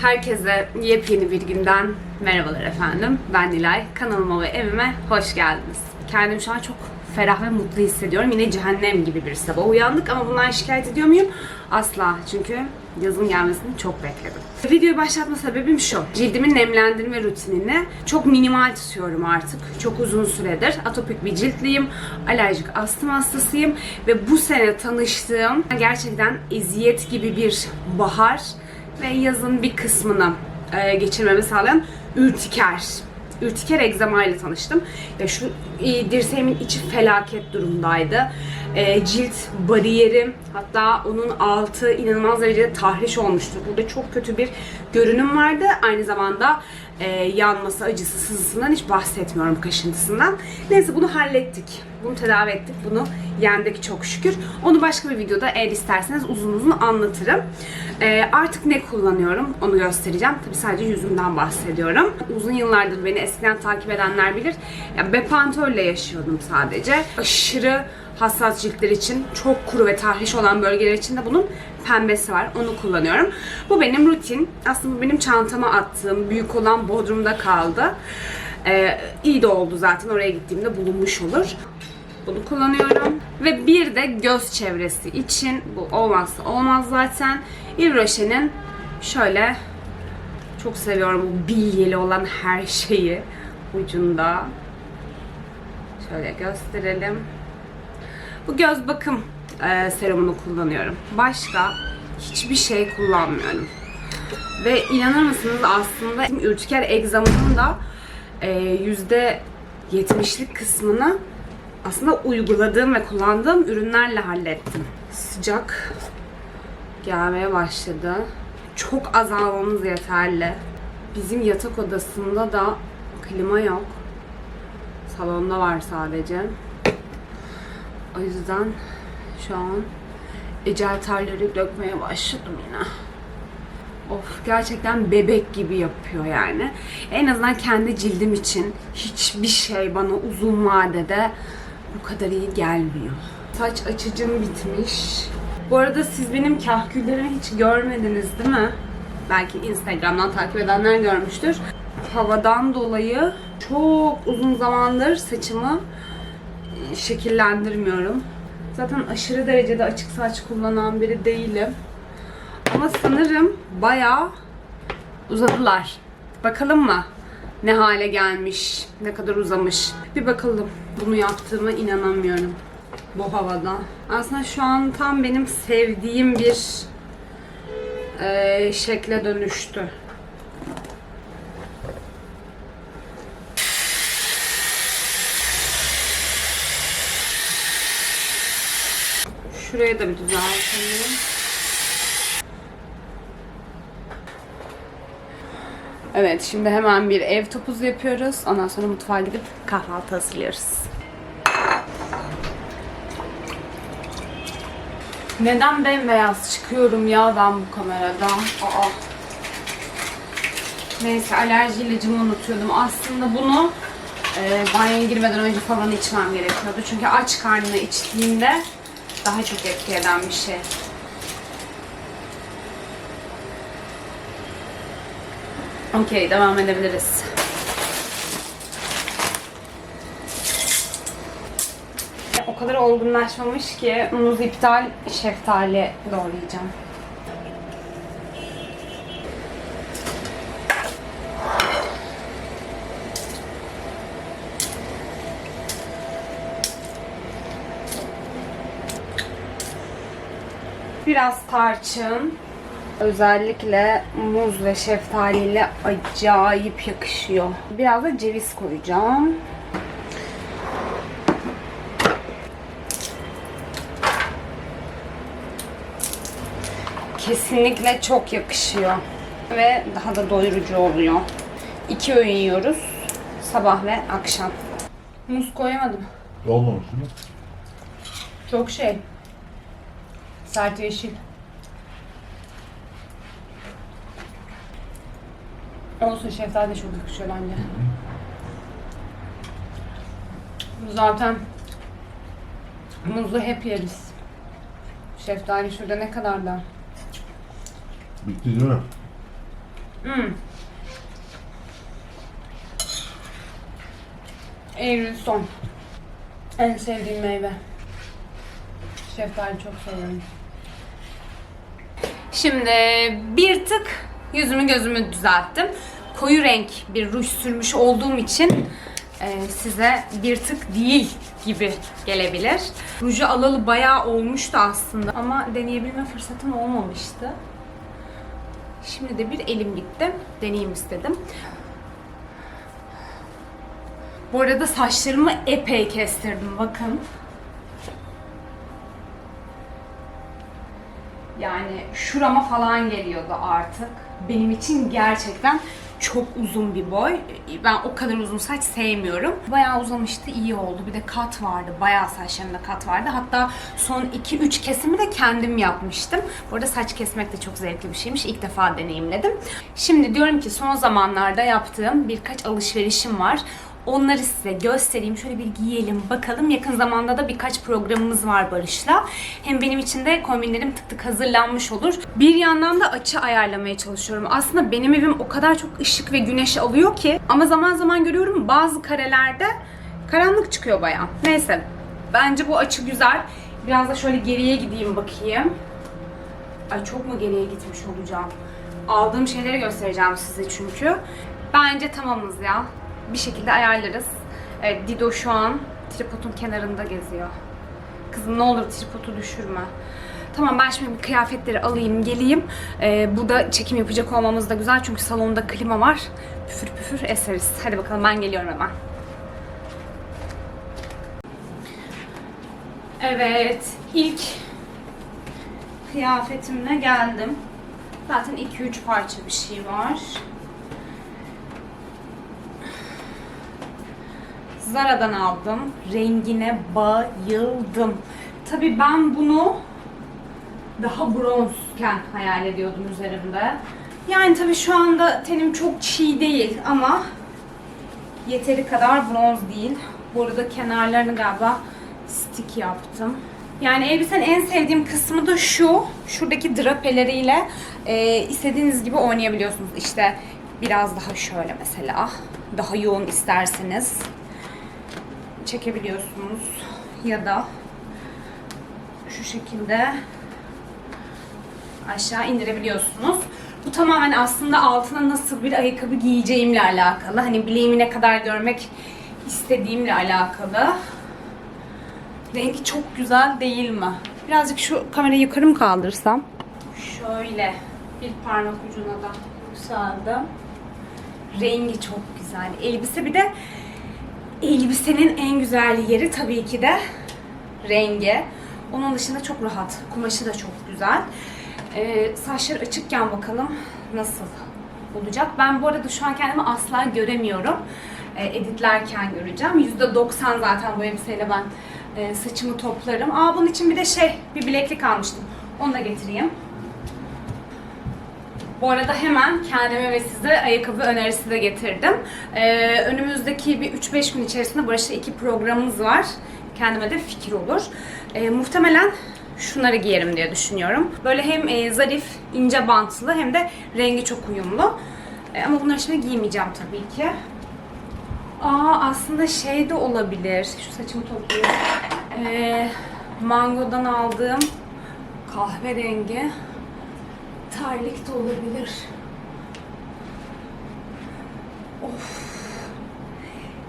Herkese yepyeni bir günden merhabalar efendim. Ben Nilay. Kanalıma ve evime hoş geldiniz. Kendimi şu an çok ferah ve mutlu hissediyorum. Yine cehennem gibi bir sabah uyandık ama bundan şikayet ediyor muyum? Asla. Çünkü yazın gelmesini çok bekledim. Videoyu başlatma sebebim şu. Cildimin nemlendirme rutinini çok minimal tutuyorum artık. Çok uzun süredir. Atopik bir ciltliyim. Alerjik astım hastasıyım. Ve bu sene tanıştığım gerçekten eziyet gibi bir bahar ve yazın bir kısmını e, geçirmemi sağlayan ürtiker. Ürtiker egzama ile tanıştım. Ya şu e, dirseğimin içi felaket durumdaydı. E, cilt bariyerim hatta onun altı inanılmaz derecede tahriş olmuştu. Burada çok kötü bir görünüm vardı. Aynı zamanda e, yanması, acısı, sızısından hiç bahsetmiyorum kaşıntısından. Neyse bunu hallettik. Bunu tedavi ettik. Bunu yendik çok şükür. Onu başka bir videoda eğer isterseniz uzun uzun anlatırım. E, artık ne kullanıyorum onu göstereceğim. Tabii sadece yüzümden bahsediyorum. Uzun yıllardır beni eskiden takip edenler bilir. Ya Bepantol'le yaşıyordum sadece. Aşırı hassas ciltler için çok kuru ve tahriş olan bölgeler için de bunun pembesi var. Onu kullanıyorum. Bu benim rutin. Aslında bu benim çantama attığım büyük olan Bodrum'da kaldı. Ee, iyi de oldu zaten. Oraya gittiğimde bulunmuş olur. Bunu kullanıyorum. Ve bir de göz çevresi için bu olmazsa olmaz zaten. Yves Rocher'in şöyle çok seviyorum bu bilyeli olan her şeyi ucunda. Şöyle gösterelim. Bu göz bakım e, serumunu kullanıyorum. Başka hiçbir şey kullanmıyorum. Ve inanır mısınız aslında ürtiker egzamının da e, yüzde 70'lik kısmını aslında uyguladığım ve kullandığım ürünlerle hallettim. Sıcak gelmeye başladı. Çok azalmamız yeterli. Bizim yatak odasında da klima yok. Salonda var sadece. O yüzden şu an ecel dökmeye başladım yine. Of gerçekten bebek gibi yapıyor yani. En azından kendi cildim için hiçbir şey bana uzun vadede bu kadar iyi gelmiyor. Saç açıcım bitmiş. Bu arada siz benim kahküllerimi hiç görmediniz değil mi? Belki Instagram'dan takip edenler görmüştür. Havadan dolayı çok uzun zamandır saçımı şekillendirmiyorum. Zaten aşırı derecede açık saç kullanan biri değilim. Ama sanırım bayağı uzadılar. Bakalım mı? Ne hale gelmiş, ne kadar uzamış. Bir bakalım. Bunu yaptığıma inanamıyorum. Bu havada. Aslında şu an tam benim sevdiğim bir eee, şekle dönüştü. Şurayı da bir düzeltelim. Evet, şimdi hemen bir ev topuzu yapıyoruz. Ondan sonra mutfağa gidip kahvaltı hazırlıyoruz. Neden bembeyaz çıkıyorum ya ben bu kameradan? Aa. Neyse alerji ilacımı unutuyordum. Aslında bunu e, banyoya girmeden önce falan içmem gerekiyordu. Çünkü aç karnına içtiğimde daha çok etki eden bir şey. Okey, devam edebiliriz. O kadar olgunlaşmamış ki muz iptal, şeftali doğrayacağım. Biraz tarçın. Özellikle muz ve şeftaliyle acayip yakışıyor. Biraz da ceviz koyacağım. Kesinlikle çok yakışıyor. Ve daha da doyurucu oluyor. İki öğün yiyoruz. Sabah ve akşam. Muz koyamadım. Olmamış mi? Çok şey. Sert yeşil. Olsun şeftali de çok yakışıyor bence. Zaten muzlu hep yeriz. Şeftali şurada ne kadar da. Bitti değil mi? Hmm. Eylül son. En sevdiğim meyve. Şeftali çok seviyorum. Şimdi bir tık yüzümü gözümü düzelttim. Koyu renk bir ruj sürmüş olduğum için e, size bir tık değil gibi gelebilir. Ruju alalı bayağı olmuştu aslında ama deneyebilme fırsatım olmamıştı. Şimdi de bir elim gitti. Deneyeyim istedim. Bu arada saçlarımı epey kestirdim bakın. Yani şurama falan geliyordu artık. Benim için gerçekten çok uzun bir boy. Ben o kadar uzun saç sevmiyorum. Bayağı uzamıştı, iyi oldu. Bir de kat vardı. Bayağı saçlarımda kat vardı. Hatta son 2-3 kesimi de kendim yapmıştım. Bu arada saç kesmek de çok zevkli bir şeymiş. İlk defa deneyimledim. Şimdi diyorum ki son zamanlarda yaptığım birkaç alışverişim var. Onları size göstereyim. Şöyle bir giyelim bakalım. Yakın zamanda da birkaç programımız var Barış'la. Hem benim için de kombinlerim tık tık hazırlanmış olur. Bir yandan da açı ayarlamaya çalışıyorum. Aslında benim evim o kadar çok ışık ve güneş alıyor ki. Ama zaman zaman görüyorum bazı karelerde karanlık çıkıyor bayağı. Neyse. Bence bu açı güzel. Biraz da şöyle geriye gideyim bakayım. Ay çok mu geriye gitmiş olacağım? Aldığım şeyleri göstereceğim size çünkü. Bence tamamız ya. Bir şekilde ayarlarız. Evet, Dido şu an tripodun kenarında geziyor. Kızım ne olur tripodu düşürme. Tamam ben şimdi bir kıyafetleri alayım geleyim. Ee, burada çekim yapacak olmamız da güzel çünkü salonda klima var. Püfür püfür eseriz. Hadi bakalım ben geliyorum hemen. Evet ilk kıyafetimle geldim. Zaten 2-3 parça bir şey var. Zara'dan aldım. Rengine bayıldım. Tabii ben bunu daha bronzken hayal ediyordum üzerimde. Yani tabii şu anda tenim çok çiğ değil ama yeteri kadar bronz değil. Bu arada kenarlarını galiba stick yaptım. Yani elbisenin en sevdiğim kısmı da şu. Şuradaki drapeleriyle e, istediğiniz gibi oynayabiliyorsunuz. İşte biraz daha şöyle mesela. Daha yoğun isterseniz çekebiliyorsunuz. Ya da şu şekilde aşağı indirebiliyorsunuz. Bu tamamen aslında altına nasıl bir ayakkabı giyeceğimle alakalı. Hani bileğimi ne kadar görmek istediğimle alakalı. Rengi çok güzel değil mi? Birazcık şu kamerayı yukarı mı kaldırsam? Şöyle bir parmak ucuna da yükseldim. Rengi çok güzel. Elbise bir de elbisenin en güzel yeri tabii ki de rengi. Onun dışında çok rahat. Kumaşı da çok güzel. Ee, saçlar açıkken bakalım nasıl olacak. Ben bu arada şu an kendimi asla göremiyorum. Ee, editlerken göreceğim. %90 zaten bu elbiseyle ben e, saçımı toplarım. Aa bunun için bir de şey, bir bileklik almıştım. Onu da getireyim. Bu arada hemen kendime ve size ayakkabı önerisi de getirdim. Ee, önümüzdeki bir 3-5 gün içerisinde Barış'la iki programımız var. Kendime de fikir olur. Ee, muhtemelen şunları giyerim diye düşünüyorum. Böyle hem e, zarif, ince bantlı hem de rengi çok uyumlu. Ee, ama bunları şimdi giymeyeceğim tabii ki. Aa aslında şey de olabilir. Şu saçımı toplayayım. Ee, mangodan aldığım kahverengi terlik de olabilir. Of.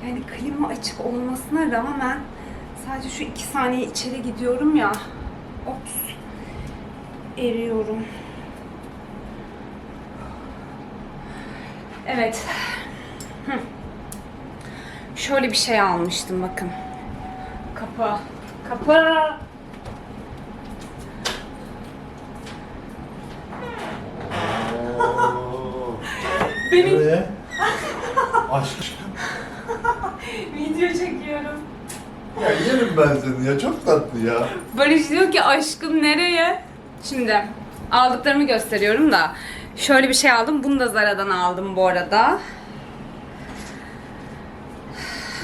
Yani klima açık olmasına rağmen sadece şu iki saniye içeri gidiyorum ya. Ops. Eriyorum. Evet. Hı. Şöyle bir şey almıştım bakın. Kapı. Kapı. Benim Nereye? Aşk. Video çekiyorum. Ya yerim ben seni ya çok tatlı ya. Barış diyor ki aşkım nereye? Şimdi aldıklarımı gösteriyorum da şöyle bir şey aldım. Bunu da Zara'dan aldım bu arada.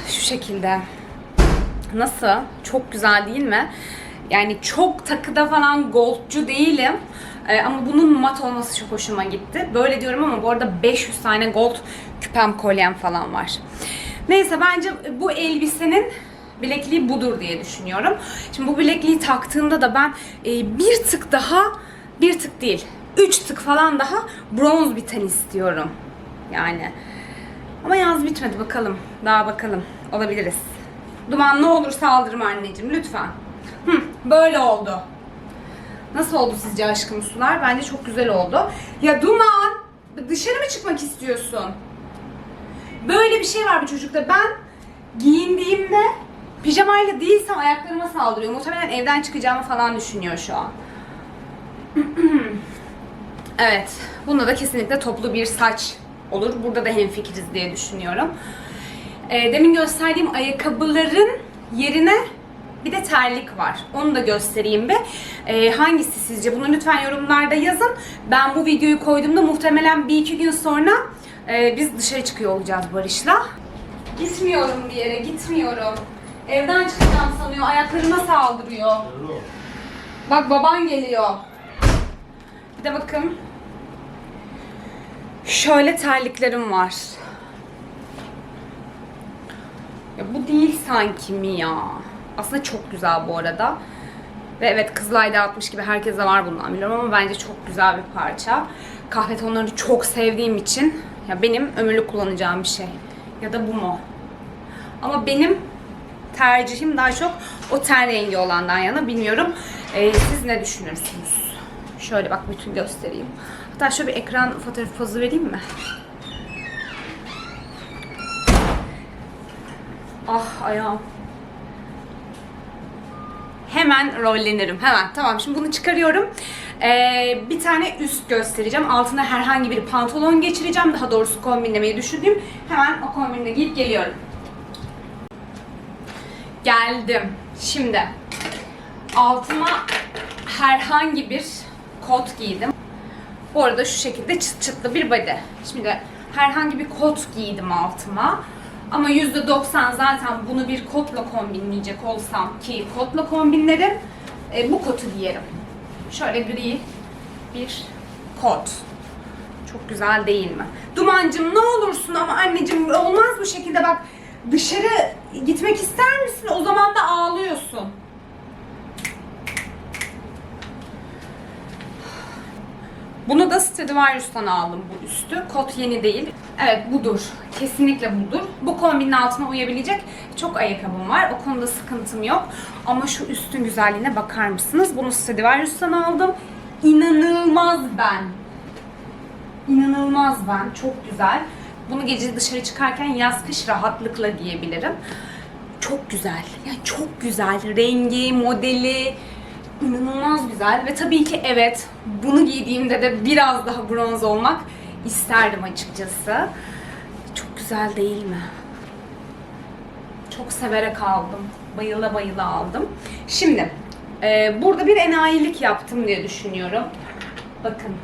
Şu şekilde. Nasıl? Çok güzel değil mi? Yani çok takıda falan goldcu değilim. Ee, ama bunun mat olması çok hoşuma gitti. Böyle diyorum ama bu arada 500 tane gold küpem kolyem falan var. Neyse bence bu elbisenin bilekliği budur diye düşünüyorum. Şimdi bu bilekliği taktığımda da ben e, bir tık daha, bir tık değil, 3 tık falan daha bronz bir ten istiyorum. Yani. Ama yaz bitmedi bakalım. Daha bakalım. Olabiliriz. Duman ne olur saldırma anneciğim lütfen. Hı, böyle oldu. Nasıl oldu sizce aşkım sular? Bence çok güzel oldu. Ya Duman dışarı mı çıkmak istiyorsun? Böyle bir şey var bu çocukta. Ben giyindiğimde pijamayla değilsem ayaklarıma saldırıyor. Muhtemelen evden çıkacağımı falan düşünüyor şu an. evet. Bunda da kesinlikle toplu bir saç olur. Burada da hemfikiriz diye düşünüyorum. Ee, demin gösterdiğim ayakkabıların yerine bir de terlik var. Onu da göstereyim bir. Ee, hangisi sizce? Bunu lütfen yorumlarda yazın. Ben bu videoyu koyduğumda muhtemelen bir iki gün sonra e, biz dışarı çıkıyor olacağız Barış'la. Gitmiyorum bir yere, gitmiyorum. Evden çıkacağım sanıyor, ayaklarıma saldırıyor. Bak baban geliyor. Bir de bakın. Şöyle terliklerim var. Ya bu değil sanki mi ya? Aslında çok güzel bu arada. Ve evet Kızılay'da atmış gibi herkese var bundan biliyorum ama bence çok güzel bir parça. Kahve tonlarını çok sevdiğim için ya benim ömürlük kullanacağım bir şey. Ya da bu mu? Ama benim tercihim daha çok o ten rengi olandan yana bilmiyorum. Ee, siz ne düşünürsünüz? Şöyle bak bütün göstereyim. Hatta şöyle bir ekran fotoğrafı pozu vereyim mi? Ah ayağım. Hemen rollenirim. Hemen. Tamam şimdi bunu çıkarıyorum. Ee, bir tane üst göstereceğim. Altına herhangi bir pantolon geçireceğim. Daha doğrusu kombinlemeyi düşündüğüm. Hemen o kombinle giyip geliyorum. Geldim. Şimdi altıma herhangi bir kot giydim. Bu arada şu şekilde çıt çıtlı bir body. Şimdi herhangi bir kot giydim altıma. Ama %90 zaten bunu bir kotla kombinleyecek olsam ki kotla kombinlerim e, bu kotu giyerim. Şöyle gri bir kot. Çok güzel değil mi? Dumancım ne olursun ama anneciğim olmaz bu şekilde bak dışarı gitmek ister misin? O zaman da ağlıyorsun. Bunu da Stradivarius'tan aldım bu üstü. Kot yeni değil. Evet budur. Kesinlikle budur. Bu kombinin altına uyabilecek çok ayakkabım var. O konuda sıkıntım yok. Ama şu üstün güzelliğine bakar mısınız? Bunu Stradivarius'tan aldım. İnanılmaz ben. İnanılmaz ben. Çok güzel. Bunu gece dışarı çıkarken yaz kış rahatlıkla giyebilirim. Çok güzel. Yani çok güzel. Rengi, modeli, inanılmaz güzel ve tabii ki evet bunu giydiğimde de biraz daha bronz olmak isterdim açıkçası. Güzel değil mi? Çok severek aldım. Bayıla bayıla aldım. Şimdi e, burada bir enayilik yaptım diye düşünüyorum. Bakın.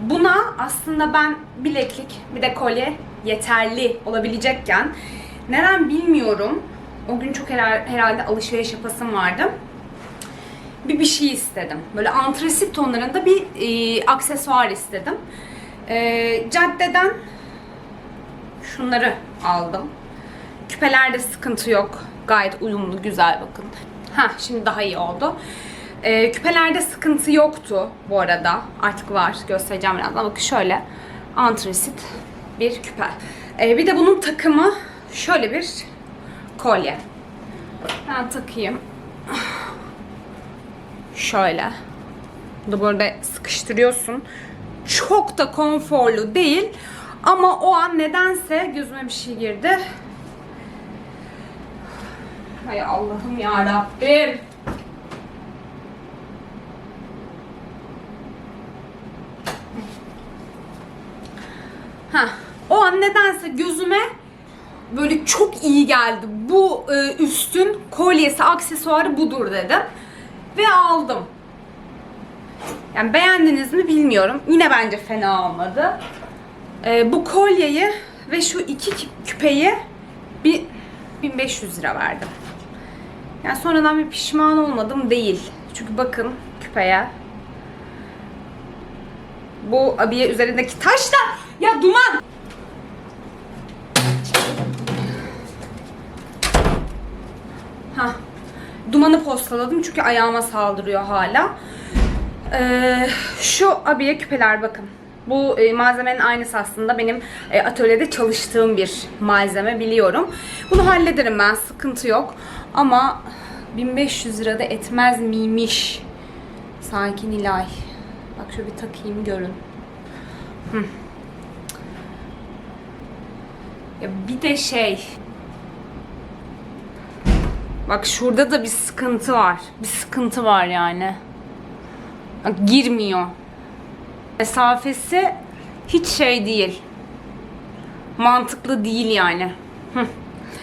Buna aslında ben bileklik bir de kolye yeterli olabilecekken neden bilmiyorum. O gün çok herhalde, herhalde alışveriş yapasım vardı bir bir şey istedim. Böyle antrasit tonlarında bir e, aksesuar istedim. E, caddeden şunları aldım. Küpelerde sıkıntı yok. Gayet uyumlu, güzel bakın. Ha, şimdi daha iyi oldu. E, küpelerde sıkıntı yoktu bu arada. Artık var. Göstereceğim birazdan. Bakın şöyle antrasit bir küpe. E, bir de bunun takımı şöyle bir kolye. Ben takayım. Şöyle. Bu da böyle sıkıştırıyorsun. Çok da konforlu değil. Ama o an nedense gözüme bir şey girdi. Hay Allah'ım ya Rabbim. Ha, o an nedense gözüme böyle çok iyi geldi. Bu e, üstün kolyesi, aksesuarı budur dedim ve aldım. Yani beğendiniz mi bilmiyorum. Yine bence fena olmadı. Ee, bu kolyeyi ve şu iki küpeyi bir 1500 lira verdim. Yani sonradan bir pişman olmadım değil. Çünkü bakın küpeye Bu abiye üzerindeki taş da ya duman. Ha. Dumanı postaladım çünkü ayağıma saldırıyor hala. Ee, şu abiye küpeler bakın. Bu e, malzemenin aynısı aslında benim e, atölyede çalıştığım bir malzeme biliyorum. Bunu hallederim ben sıkıntı yok. Ama 1500 lirada etmez miymiş? Sakin ilay. Bak şöyle bir takayım görün. Hı. Ya bir de şey. Bak şurada da bir sıkıntı var. Bir sıkıntı var yani. Bak girmiyor. Mesafesi hiç şey değil. Mantıklı değil yani.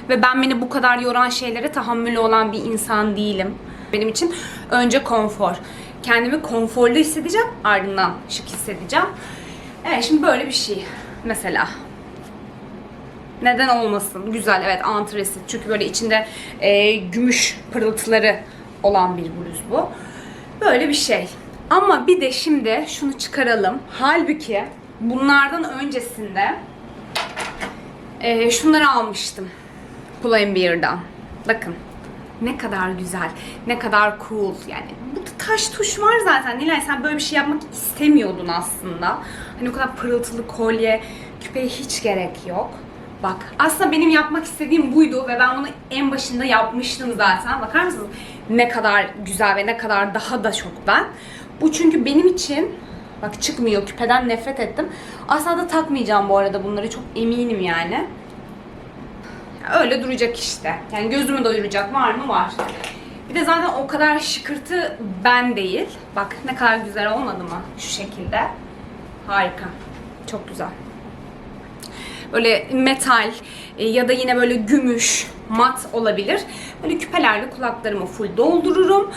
Ve ben beni bu kadar yoran şeylere tahammülü olan bir insan değilim. Benim için önce konfor. Kendimi konforlu hissedeceğim, ardından şık hissedeceğim. Evet şimdi böyle bir şey mesela. Neden olmasın? Güzel evet antresit. Çünkü böyle içinde e, gümüş pırıltıları olan bir bluz bu. Böyle bir şey. Ama bir de şimdi şunu çıkaralım. Halbuki bunlardan öncesinde e, şunları almıştım. Pull&Bear'dan. Bakın. Ne kadar güzel, ne kadar cool. Yani bu taş tuş var zaten. Nilay sen böyle bir şey yapmak istemiyordun aslında. Hani o kadar pırıltılı kolye, küpeye hiç gerek yok. Bak aslında benim yapmak istediğim buydu ve ben bunu en başında yapmıştım zaten. Bakar mısınız? Ne kadar güzel ve ne kadar daha da çok ben. Bu çünkü benim için bak çıkmıyor küpeden nefret ettim. Asla da takmayacağım bu arada bunları çok eminim yani. Öyle duracak işte. Yani gözümü doyuracak var mı? Var. Bir de zaten o kadar şıkırtı ben değil. Bak ne kadar güzel olmadı mı? Şu şekilde. Harika. Çok güzel. Böyle metal e, ya da yine böyle gümüş, mat olabilir. Böyle küpelerle kulaklarımı full doldururum.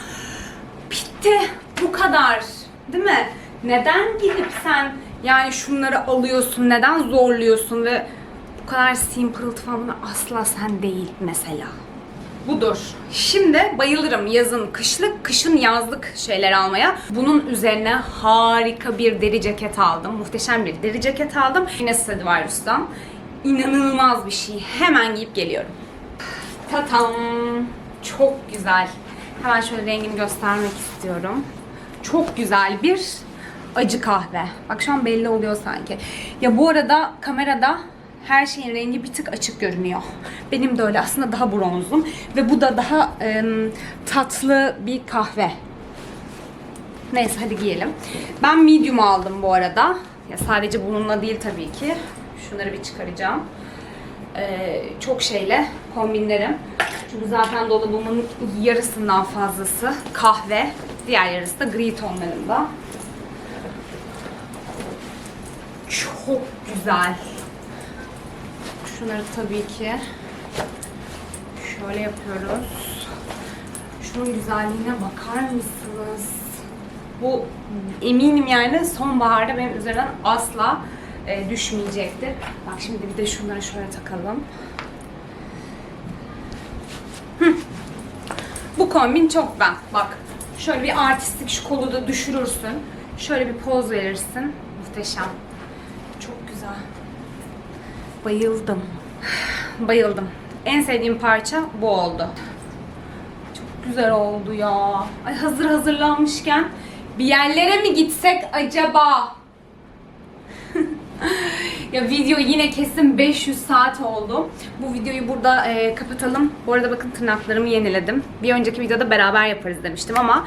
Bitti. Bu kadar. Değil mi? Neden gidip sen yani şunları alıyorsun, neden zorluyorsun ve bu kadar sim pırıltı falan asla sen değil mesela. Budur. Şimdi bayılırım yazın kışlık, kışın yazlık şeyler almaya. Bunun üzerine harika bir deri ceket aldım. Muhteşem bir deri ceket aldım. Yine Stradivarius'tan. İnanılmaz bir şey. Hemen giyip geliyorum. Tatam. Çok güzel. Hemen şöyle rengini göstermek istiyorum. Çok güzel bir acı kahve. Bak şu an belli oluyor sanki. Ya bu arada kamerada her şeyin rengi bir tık açık görünüyor. Benim de öyle aslında daha bronzum ve bu da daha em, tatlı bir kahve. Neyse hadi giyelim. Ben medium aldım bu arada. Ya sadece bununla değil tabii ki. Şunları bir çıkaracağım. Ee, çok şeyle kombinlerim. Çünkü zaten dolabımın yarısından fazlası kahve. Diğer yarısı da gri tonlarında. Çok güzel. Şunları tabii ki şöyle yapıyoruz. Şunun güzelliğine bakar mısınız? Bu eminim yani sonbaharda benim üzerinden asla e, düşmeyecektir. Bak şimdi bir de şunları şöyle takalım. Hı. Bu kombin çok ben. Bak şöyle bir artistik şu kolu da düşürürsün. Şöyle bir poz verirsin. Muhteşem. Çok güzel. Bayıldım. Bayıldım. En sevdiğim parça bu oldu. Çok güzel oldu ya. Ay hazır hazırlanmışken bir yerlere mi gitsek acaba? Ya video yine kesin 500 saat oldu. Bu videoyu burada e, kapatalım. Bu arada bakın tırnaklarımı yeniledim. Bir önceki videoda beraber yaparız demiştim ama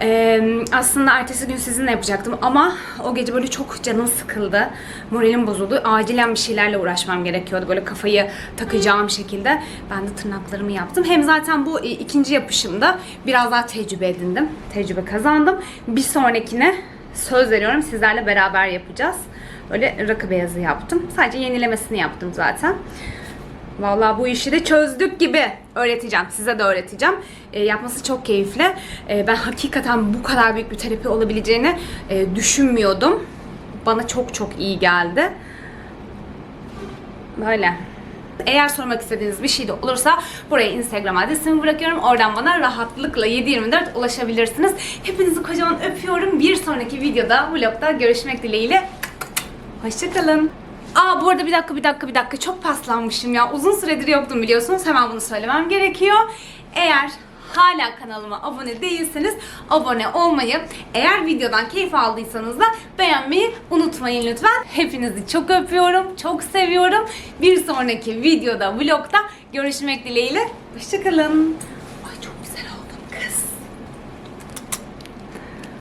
e, aslında ertesi gün sizinle yapacaktım ama o gece böyle çok canım sıkıldı. Moralim bozuldu. Acilen bir şeylerle uğraşmam gerekiyordu. Böyle kafayı takacağım şekilde. Ben de tırnaklarımı yaptım. Hem zaten bu e, ikinci yapışımda biraz daha tecrübe edindim. Tecrübe kazandım. Bir sonrakine söz veriyorum sizlerle beraber yapacağız. Böyle rakı beyazı yaptım. Sadece yenilemesini yaptım zaten. Vallahi bu işi de çözdük gibi öğreteceğim. Size de öğreteceğim. E, yapması çok keyifli. E, ben hakikaten bu kadar büyük bir terapi olabileceğini e, düşünmüyordum. Bana çok çok iyi geldi. Böyle. Eğer sormak istediğiniz bir şey de olursa buraya Instagram adresimi bırakıyorum. Oradan bana rahatlıkla 7-24 ulaşabilirsiniz. Hepinizi kocaman öpüyorum. Bir sonraki videoda, vlogda görüşmek dileğiyle. Hoşçakalın. Aa bu arada bir dakika bir dakika bir dakika çok paslanmışım ya. Uzun süredir yoktum biliyorsunuz. Hemen bunu söylemem gerekiyor. Eğer hala kanalıma abone değilseniz abone olmayı, eğer videodan keyif aldıysanız da beğenmeyi unutmayın lütfen. Hepinizi çok öpüyorum, çok seviyorum. Bir sonraki videoda, vlogda görüşmek dileğiyle. Hoşçakalın.